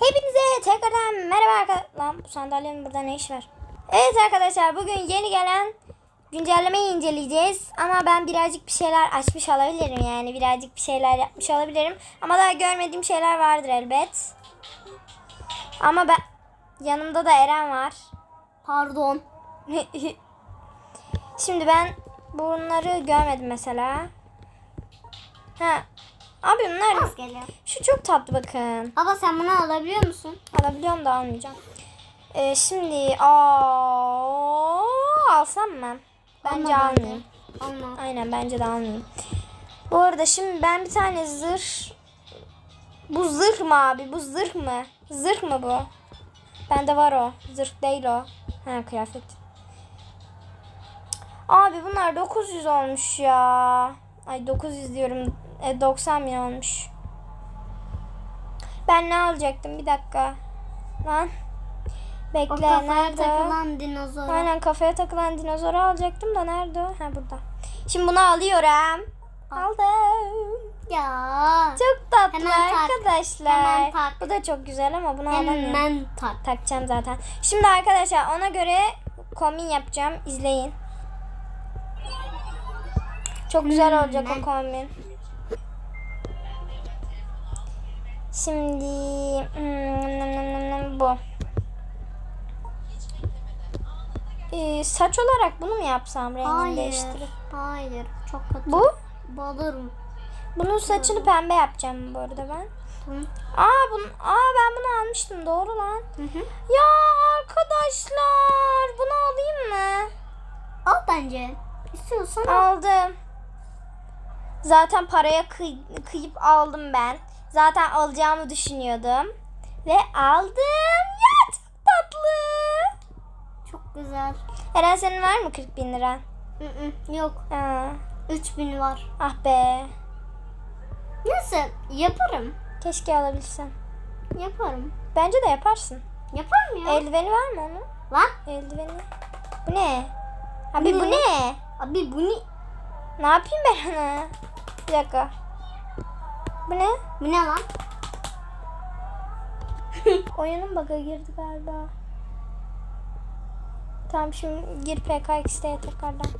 Hepinize tekrardan merhaba arkadaşlar. Lan bu sandalyenin burada ne iş var? Evet arkadaşlar bugün yeni gelen güncellemeyi inceleyeceğiz. Ama ben birazcık bir şeyler açmış olabilirim yani. Birazcık bir şeyler yapmış olabilirim. Ama daha görmediğim şeyler vardır elbet. Ama ben yanımda da Eren var. Pardon. Şimdi ben bunları görmedim mesela. Ha. Abi bunlar geliyor. şu çok tatlı bakın. Baba sen bunu alabiliyor musun? Alabiliyorum da almayacağım. Ee, şimdi aa, alsam mı? Bence Alma almayayım. Alma. Aynen bence de almayayım. Bu arada şimdi ben bir tane zırh... Bu zırh mı abi? Bu zırh mı? Zırh mı bu? Bende var o. Zırh değil o. Ha kıyafet. Abi bunlar 900 olmuş ya. Ay 900 diyorum. E, 90 bin olmuş. Ben ne alacaktım? Bir dakika. Lan. O Bekle kafaya nerede? takılan dinozor. Aynen kafaya takılan dinozoru alacaktım da nerede o? Ha burada. Şimdi bunu alıyorum. Aldım. Ya. Çok tatlı Hemen tak. arkadaşlar. Hemen tak. Bu da çok güzel ama bunu alamıyorum. Hemen tak. Takacağım zaten. Şimdi arkadaşlar ona göre kombin yapacağım. İzleyin. Çok güzel olacak o ben- kombin. Şimdi hmm, bu. Ee, saç olarak bunu mu yapsam rengini Hayır. değiştirip? Hayır. Çok kötü. Bu? Balırım. Bunun saçını pembe yapacağım bu arada ben. Tamam. Aa, bunu, aa ben bunu almıştım doğru lan. Hı hı. Ya arkadaşlar bunu alayım mı? Al bence. İstiyorsan al. Aldım. Zaten paraya kıy- kıyıp aldım ben. Zaten alacağımı düşünüyordum. Ve aldım. Ya çok tatlı. Çok güzel. Eren senin var mı 40 bin lira? Yok. Aa, 3000 var. ah be. Neyse yaparım. Keşke alabilsem. Yaparım. Bence de yaparsın. Yaparım ya. Eldiveni var mı onun? Lan. Eldiveni. Bu ne? Abi bu Ne? ne? Abi bu ne? Ne yapayım ben ona? Bir dakika. Bu ne? Bu ne lan? Oyunun bug'a girdi galiba. Tamam şimdi gir PKX'de tekrardan.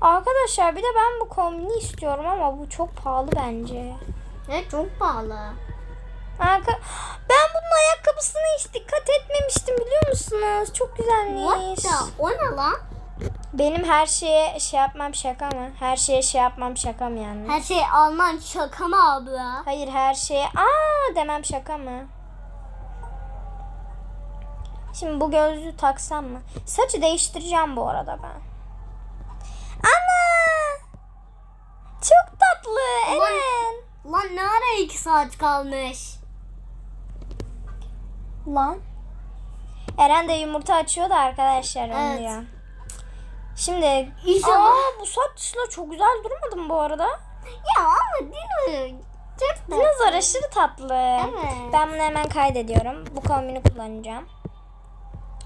Arkadaşlar bir de ben bu kombini istiyorum ama bu çok pahalı bence. Evet çok pahalı. Arka... Ben bunun ayakkabısına hiç dikkat etmemiştim biliyor musunuz? Çok güzelmiş. What the? O ne lan? Benim her şeye şey yapmam şaka mı? Her şeye şey yapmam şaka mı yani? Her şey Alman şaka mı abi ya? Hayır her şeye aa demem şaka mı? Şimdi bu gözlüğü taksam mı? Saçı değiştireceğim bu arada ben. Ana! Çok tatlı Ulan- Eren. Lan ne ara iki saat kalmış? Lan. Eren de yumurta açıyor da arkadaşlar onu Evet. diyor. Şimdi İnşallah. aa bu saçla çok güzel durmadı mı bu arada? Ya ama Dino çok da. Dinozor aşırı tatlı. Evet. Ben bunu hemen kaydediyorum. Bu kombini kullanacağım.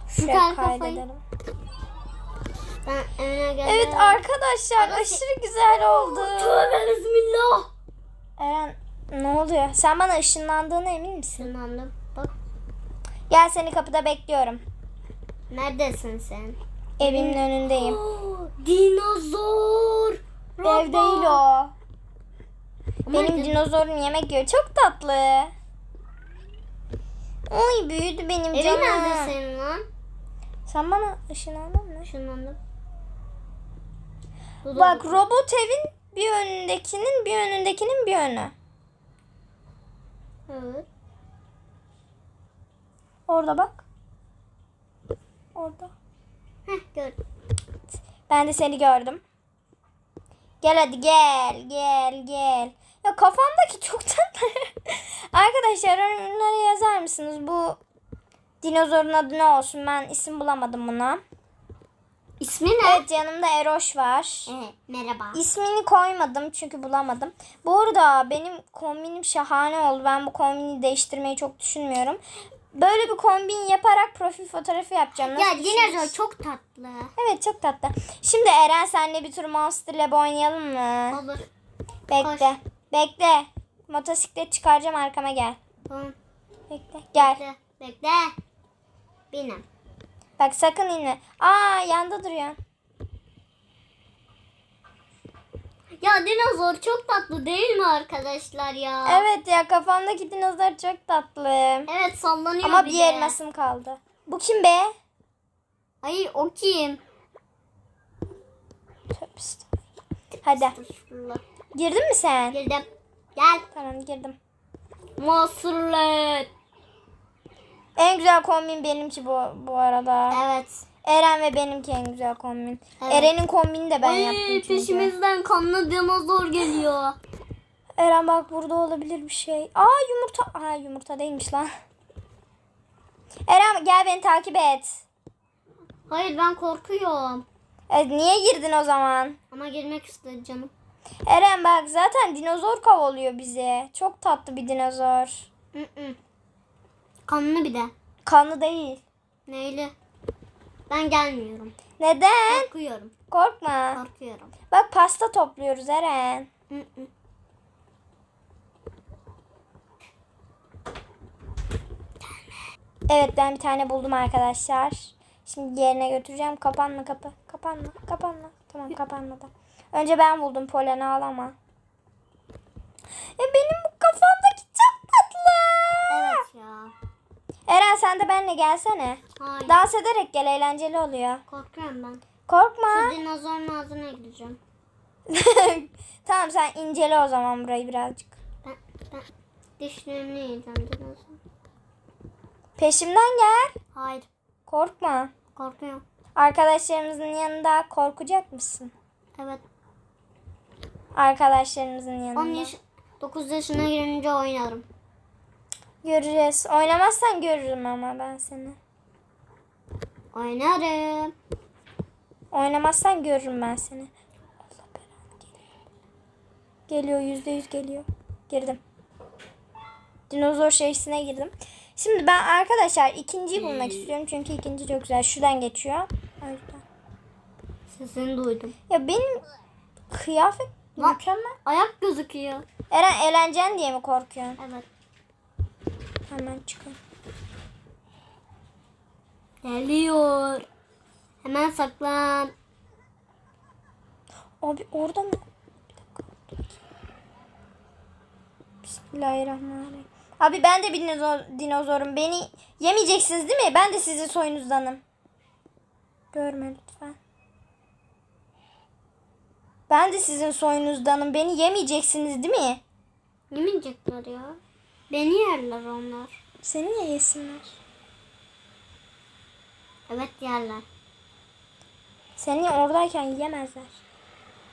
Şuraya kaydedelim. Ben geldim. Evet arkadaşlar Ama aşırı güzel oldu. Tövbe bismillah. Eren ne oluyor? Sen bana ışınlandığına emin misin? Tırmandım. Bak. Gel seni kapıda bekliyorum. Neredesin sen? Evimin önündeyim. Dinozor. Ev değil o. Benim dinozorum yemek yiyor. Çok tatlı. Oy büyüdü benim Evi canım. nerede senin lan? Sen bana ışınlandın mı? Şunlandım. Dur, dur, Bak robot evin bir önündekinin bir önündekinin bir önü. Evet. Orada bak. Orada. Heh gördüm. Ben de seni gördüm. Gel hadi gel gel gel. Ya kafamdaki çok tatlı. Arkadaşlar yorumlara yazar mısınız? Bu dinozorun adı ne olsun? Ben isim bulamadım buna. İsmi ne? Evet yanımda Eroş var. Evet, merhaba. İsmini koymadım çünkü bulamadım. Bu arada benim kombinim şahane oldu. Ben bu kombini değiştirmeyi çok düşünmüyorum. Böyle bir kombin yaparak profil fotoğrafı yapacağım. Nasıl Ya dinozor düşünüyorsun? çok tatlı. Evet çok tatlı. Şimdi Eren senle bir tur Monster Lab oynayalım mı? Olur. Bekle. Bekle. Motosiklet çıkaracağım arkama gel. Tamam. Bekle. Gel. Bekle. Bekle. Benim. Bak sakın inme. Aa yanda duruyor. Ya dinozor çok tatlı değil mi arkadaşlar ya? Evet ya kafamdaki dinozor çok tatlı. Evet sallanıyor Ama bir bir de. elmasım kaldı. Bu kim be? Hayır o kim? Tövbe. Hadi. Girdin mi sen? Girdim. Gel. Tamam girdim. Monsterlet. En güzel kombin benimki bu bu arada. Evet. Eren ve benimki en güzel kombin. Evet. Eren'in kombini de ben Ay, yaptım çünkü. peşimizden kanlı dinozor geliyor. Eren bak burada olabilir bir şey. Aa yumurta. Aa yumurta değilmiş lan. Eren gel beni takip et. Hayır ben korkuyorum. E, niye girdin o zaman? Ama girmek istedi canım. Eren bak zaten dinozor kovalıyor bizi. Çok tatlı bir dinozor. Kanlı bir de. Kanlı değil. Neyli? Ben gelmiyorum. Neden? Korkuyorum. Korkma. Korkuyorum. Bak pasta topluyoruz Eren. Evet ben bir tane buldum arkadaşlar. Şimdi yerine götüreceğim. Kapanma kapı. Kapanma. Kapanma. Tamam kapanmadı. Önce ben buldum Polen ağlama. Sen de benimle gelsene. Hayır. Dans ederek gel eğlenceli oluyor. Korkuyorum ben. Korkma. Şu dinozorun ağzına gideceğim. tamam sen incele o zaman burayı birazcık. Ben, ben dişlerini yiyeceğim dinozor. Peşimden gel. Hayır. Korkma. Korkuyorum. Arkadaşlarımızın yanında korkacak mısın? Evet. Arkadaşlarımızın 10 yanında. yaş 9 yaşına girince oynarım. Göreceğiz. Oynamazsan görürüm ama ben seni. Oynarım. Oynamazsan görürüm ben seni. Allah belanı geliyor. Geliyor yüzde yüz geliyor. Girdim. Dinozor şeysine girdim. Şimdi ben arkadaşlar ikinciyi bulmak istiyorum. Çünkü ikinci çok güzel. Şuradan geçiyor. O yüzden. Sesini duydum. Ya benim kıyafet Lan. mükemmel. Ayak gözüküyor. Eren eğlencen diye mi korkuyorsun? Evet. Hemen çıkın. Geliyor. Hemen saklan. Abi orada mı? Bismillahirrahmanirrahim. Abi ben de bir dinozor, dinozorum. Beni yemeyeceksiniz değil mi? Ben de sizin soyunuzdanım. Görme lütfen. Ben de sizin soyunuzdanım. Beni yemeyeceksiniz değil mi? Yemeyecekler ya. Beni yerler onlar. Seni niye yesinler? Evet yerler. Seni oradayken yiyemezler.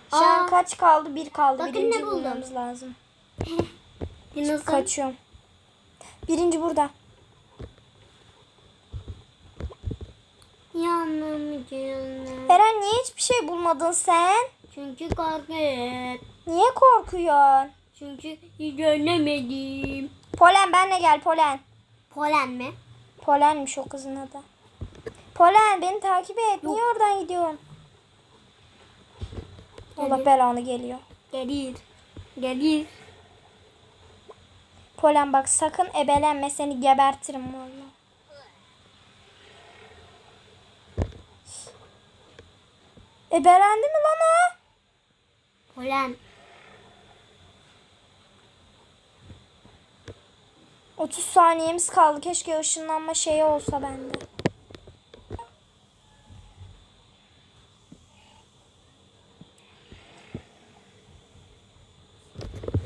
Şu an Aa. kaç kaldı? Bir kaldı. Bakın Birinci ne buldum. bulmamız lazım. Dinozor. Kaçıyorum. Birinci burada. Yanım canım. Eren niye hiçbir şey bulmadın sen? Çünkü korkuyorum. Niye korkuyorsun? Çünkü hiç görmedim. Polen benle gel Polen. Polen mi? Polenmiş o kızın adı. Polen beni takip et. Niye oradan gidiyorsun? Allah Gelir. belanı geliyor. Gelir. Gelir. Polen bak sakın ebelenme seni gebertirim valla. Ebelendi mi lan o? Polen. 30 saniyemiz kaldı. Keşke ışınlanma şeyi olsa bende.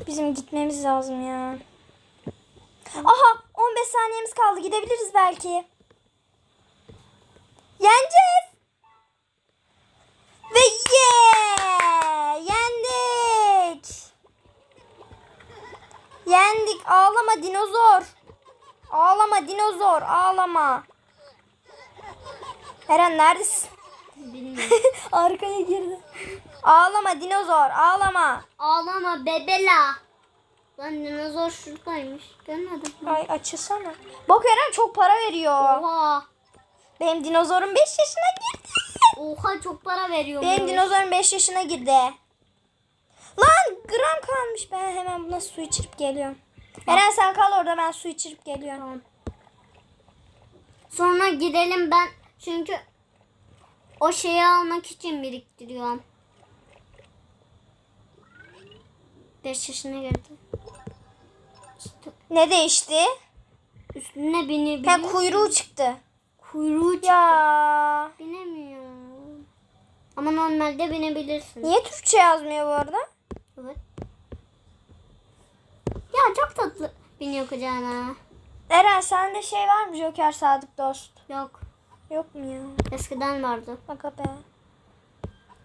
Bizim gitmemiz lazım ya. Aha 15 saniyemiz kaldı. Gidebiliriz belki. Yeneceğiz. Ağlama dinozor. Ağlama dinozor. Ağlama. Eren neredesin? Bilmiyorum. Arkaya girdi. Ağlama dinozor. Ağlama. Ağlama bebela. Lan dinozor şuradaymış. Görmedim. Ay açılsana. Bak Eren çok para veriyor. Oha. Benim dinozorum 5 yaşına girdi. Oha çok para veriyor. Benim dinozorum 5 yaşına girdi. Lan gram kalmış. Ben hemen buna su içirip geliyorum. Eren sen kal orada ben su içirip geliyorum. Tamam. Sonra gidelim ben çünkü o şeyi almak için biriktiriyorum. 5 yaşına girdi. Üstü- Ne değişti? Üstüne bini Ha kuyruğu çıktı. Kuyruğu çıktı. Ya Binemiyorum. Ama normalde binebilirsin. niye Türkçe yazmıyor bu arada? Evet. Ya çok tatlı biniyor kucağına. Eren sende şey var mı Joker Sadık Dost? Yok. Yok mu ya? Eskiden vardı. Baka be.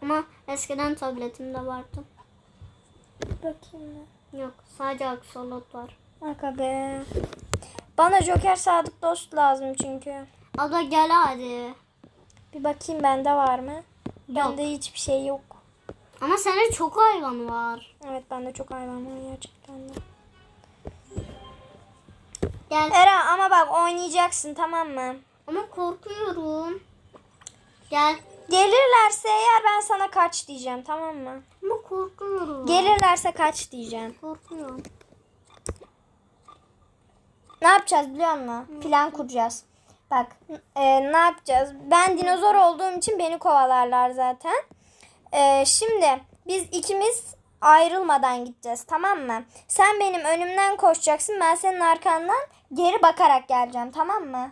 Ama eskiden tabletimde vardı. Bakayım ben. Yok. Sadece aksolot var. Baka be. Bana Joker Sadık Dost lazım çünkü. Abla gel hadi. Bir bakayım bende var mı? Yok. Bende hiçbir şey yok. Ama sende çok hayvan var. Evet bende çok hayvan var gerçekten de. Gel. Eren ama bak oynayacaksın tamam mı? Ama korkuyorum. Gel. Gelirlerse eğer ben sana kaç diyeceğim tamam mı? Ama korkuyorum. Gelirlerse kaç diyeceğim. Korkuyorum. Ne yapacağız biliyor musun? Plan kuracağız. Bak e, ne yapacağız? Ben dinozor olduğum için beni kovalarlar zaten. E, şimdi biz ikimiz ayrılmadan gideceğiz tamam mı? Sen benim önümden koşacaksın. Ben senin arkandan geri bakarak geleceğim tamam mı?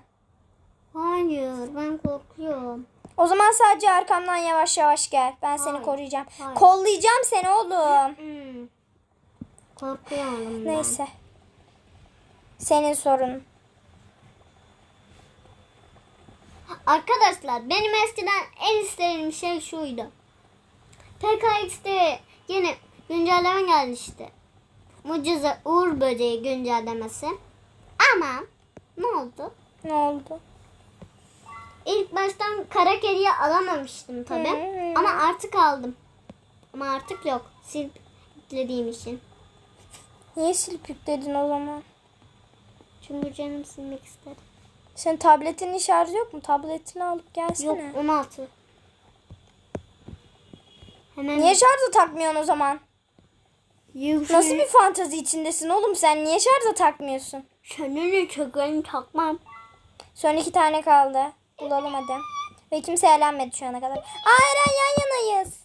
Hayır ben korkuyorum. O zaman sadece arkamdan yavaş yavaş gel. Ben seni Hayır. koruyacağım. Hayır. Kollayacağım seni oğlum. Korkuyorum ben. Neyse. Senin sorunun. Arkadaşlar benim eskiden en istediğim şey şuydu. PKX'de yeni güncelleme geldi işte. Mucize Uğur Böceği güncellemesi. Ama ne oldu? Ne oldu? İlk baştan kara kediyi alamamıştım tabi. Ama artık aldım. Ama artık yok. Silip yüklediğim için. Niye silip yükledin o zaman? Çünkü canım silmek istedi. Senin tabletinin şarjı yok mu? Tabletini alıp gelsene. Yok 16. Hemen Niye şarja takmıyorsun o zaman? Nasıl bir fantazi içindesin oğlum sen? Niye şarja takmıyorsun? Seninle çakayım takmam. Son iki tane kaldı. Bulalım hadi. Ve kimse eğlenmedi şu ana kadar. Aa Eren yan yanayız.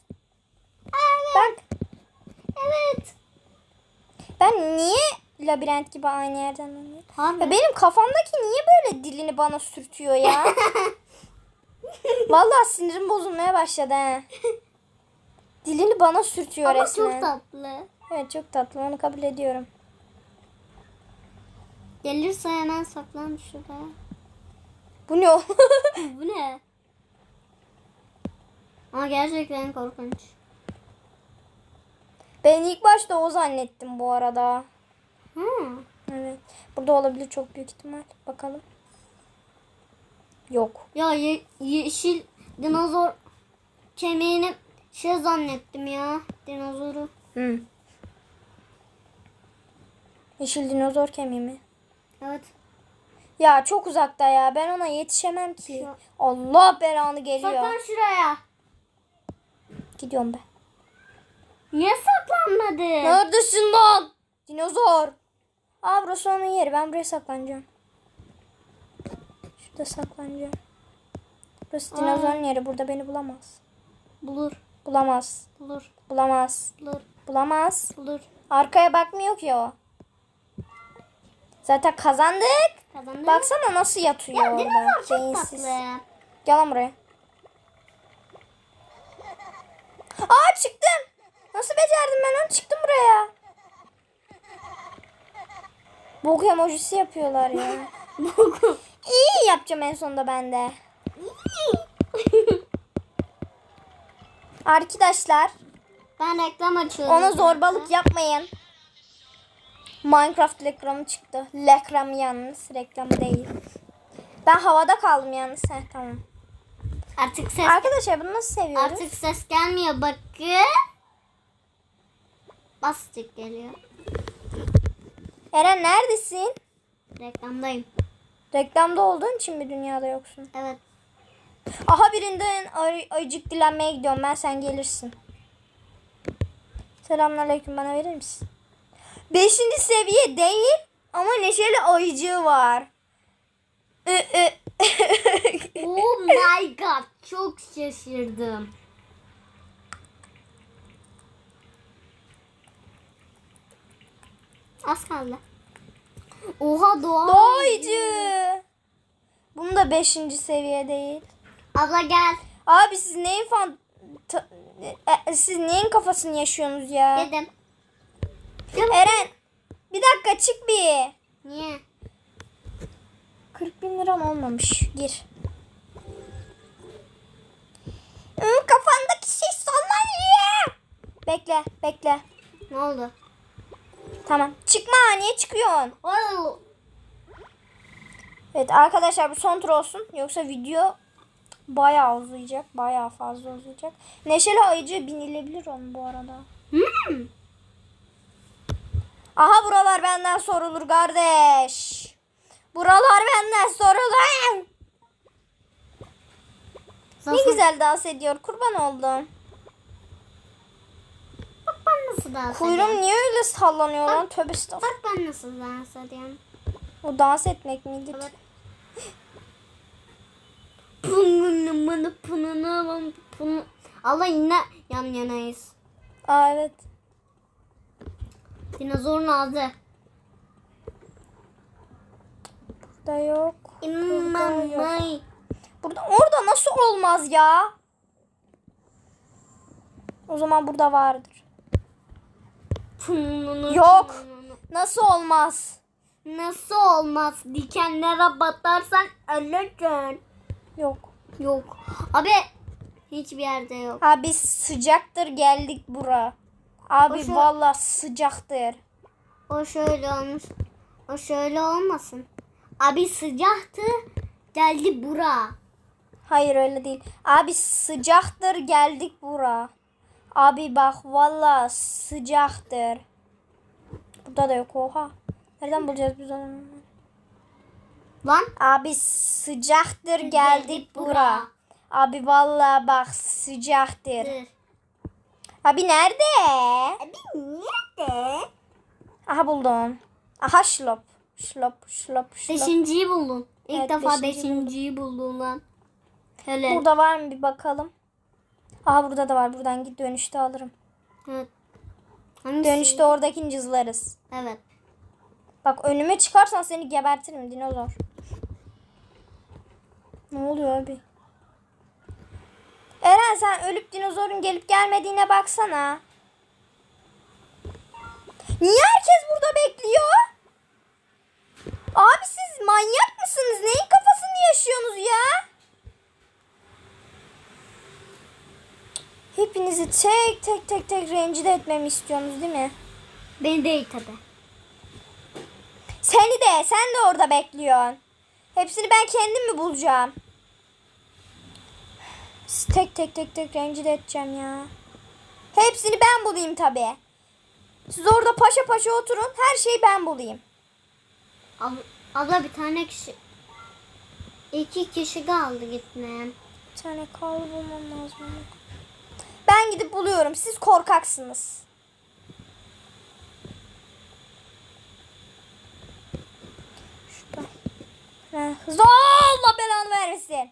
Bak Evet. ben niye labirent gibi aynı yerden dönüyorum? Harbi. Ya benim kafamdaki niye böyle dilini bana sürtüyor ya? Vallahi sinirim bozulmaya başladı he. Dilini bana sürtüyor Ama resmen. çok tatlı. Evet çok tatlı onu kabul ediyorum. Gelirse hemen saklan şuraya. Bu ne? Bu ne? Ama gerçekten korkunç. ben ilk başta o zannettim bu arada. Ha. Evet. Burada olabilir çok büyük ihtimal. Bakalım. Yok. Ya ye- yeşil dinozor kemiğini şey zannettim ya. Dinozoru. Hı. Yeşil dinozor kemiği mi? Evet. Ya çok uzakta ya. Ben ona yetişemem ki. Şu- Allah belanı geliyor. Saklan şuraya. Gidiyorum ben. Niye saklanmadı? Neredesin lan? Dinozor. Aa burası onun yeri. Ben buraya saklanacağım. Şurada saklanacağım. Burası Aa. dinozorun yeri. Burada beni bulamaz. Bulur. Bulamaz. Bulur. Bulamaz. Bulur. Bulamaz. Bulur. Arkaya bakmıyor ki o. Zaten kazandık. Kazandı. Baksana nasıl yatıyor ya orada. çok Beyinsiz. tatlı. Gel lan buraya. Aa çıktım. Nasıl becerdim ben onu? Çıktım buraya. Bok emojisi yapıyorlar ya. İyi yapacağım en sonunda ben de. Arkadaşlar ben reklam açıyorum. ona zorbalık yapmayın. Minecraft reklamı çıktı. Reklam yalnız reklamı değil. Ben havada kaldım yalnız. Heh, tamam. Artık ses Arkadaşlar bunu nasıl seviyoruz? artık ses gelmiyor bakın. Bastık geliyor. Eren neredesin? Reklamdayım. Reklamda olduğun için mi dünyada yoksun? Evet. Aha birinden ayıcık dilenmeye gidiyorum ben sen gelirsin. Selamünaleyküm bana verir misin? Beşinci seviye değil ama neşeli ayıcığı var. Oh my god. Çok şaşırdım. Az kaldı. Oha doğa. Ayıcığı. Bunu da beşinci seviye değil. Abla gel. Abi siz neyin fan... ta- e, siz neyin kafasını yaşıyorsunuz ya? Dedim. Eren bir dakika çık bir. Niye? 40 bin liram olmamış. Gir. Kafandaki şey sandalye. Bekle bekle. Ne oldu? Tamam. Çıkma niye çıkıyorsun? Oh. Evet arkadaşlar bu son tur olsun. Yoksa video bayağı uzayacak. Bayağı fazla uzayacak. Neşeli ayıcı binilebilir onun bu arada. Hmm. Aha buralar benden sorulur kardeş. Buralar benden sorulur. Ne Zafer- güzel dans ediyor. Kurban oldum. Bak ben nasıl dans ediyorum. Kuyruğum niye öyle sallanıyor lan? Tövbe estağfurullah. Bak ben nasıl dans ediyorum. O dans etmek miydi? Evet. Allah yine yan yanayız. Aa evet. Dinozorun ağzı. Burada yok. Burada yok. Burada orada nasıl olmaz ya? O zaman burada vardır. Yok. Nasıl olmaz? Nasıl olmaz? Dikenlere batarsan ölürsün. Yok. Yok. Abi hiçbir yerde yok. Abi sıcaktır geldik bura. Abi O şu- vallahi sıcaktır. O şöyle olmuş. O şöyle olmasın. Abi sıcaktı. Geldi bura. Hayır öyle değil. Abi sıcaktır geldik bura. Abi bak vallahi sıcaktır. Burada da yok oha. Nereden bulacağız biz onu? Lan. Abi sıcaktır geldik bura. Abi vallahi bak sıcaktır. Dur. Abi nerede? Abi nerede? Aha buldum. Aha şlop. Şlop şlop şlop. Beşinciyi buldun. İlk Evet, defa beşinciyi beşinciyi buldun lan. Hele. Burada var mı bir bakalım. Aha burada da var. Buradan git dönüşte alırım. Evet. Hangisi? Dönüşte oradakini cızlarız. Evet. Bak önüme çıkarsan seni gebertirim dinozor. Ne oluyor abi? Eren sen ölüp dinozorun gelip gelmediğine baksana. Niye herkes burada bekliyor? Abi siz manyak mısınız? Neyin kafasını yaşıyorsunuz ya? Hepinizi tek tek tek tek rencide etmemi istiyorsunuz değil mi? Beni değil tabi. Seni de sen de orada bekliyorsun. Hepsini ben kendim mi bulacağım? Tek tek tek tek rencide edeceğim ya. Hepsini ben bulayım tabi. Siz orada paşa paşa oturun. Her şeyi ben bulayım. Ab- abla bir tane kişi. iki kişi kaldı gitmeye. Bir tane kahve bulmam lazım. Ben gidip buluyorum. Siz korkaksınız. Şurada. Hızlı ol, Allah belanı vermesin.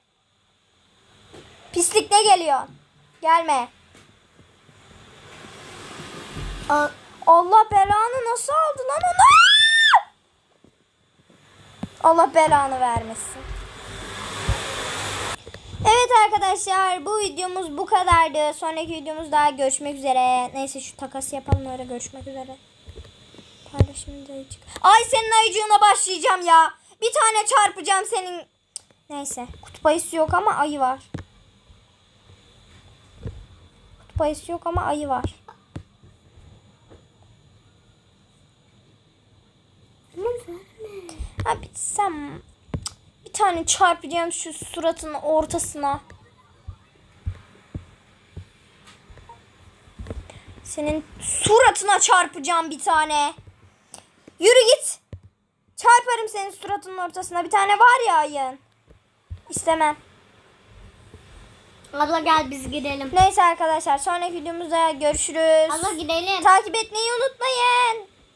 Pislik ne geliyor? Gelme. Allah belanı nasıl aldı lan onu? Allah belanı vermesin. Evet arkadaşlar bu videomuz bu kadardı. Sonraki videomuzda görüşmek üzere. Neyse şu takası yapalım öyle görüşmek üzere. Paylaşım da hiç. Ay senin ayıcığına başlayacağım ya. Bir tane çarpacağım senin. Neyse kutup ayısı yok ama ayı var. Kutup ayısı yok ama ayı var. Abi sen bir tane çarpacağım şu suratının ortasına. Senin suratına çarpacağım bir tane. Yürü git. Çarparım senin suratının ortasına. Bir tane var ya ayın. İstemem. Abla gel biz gidelim. Neyse arkadaşlar sonraki videomuzda görüşürüz. Abla gidelim. Takip etmeyi unutmayın.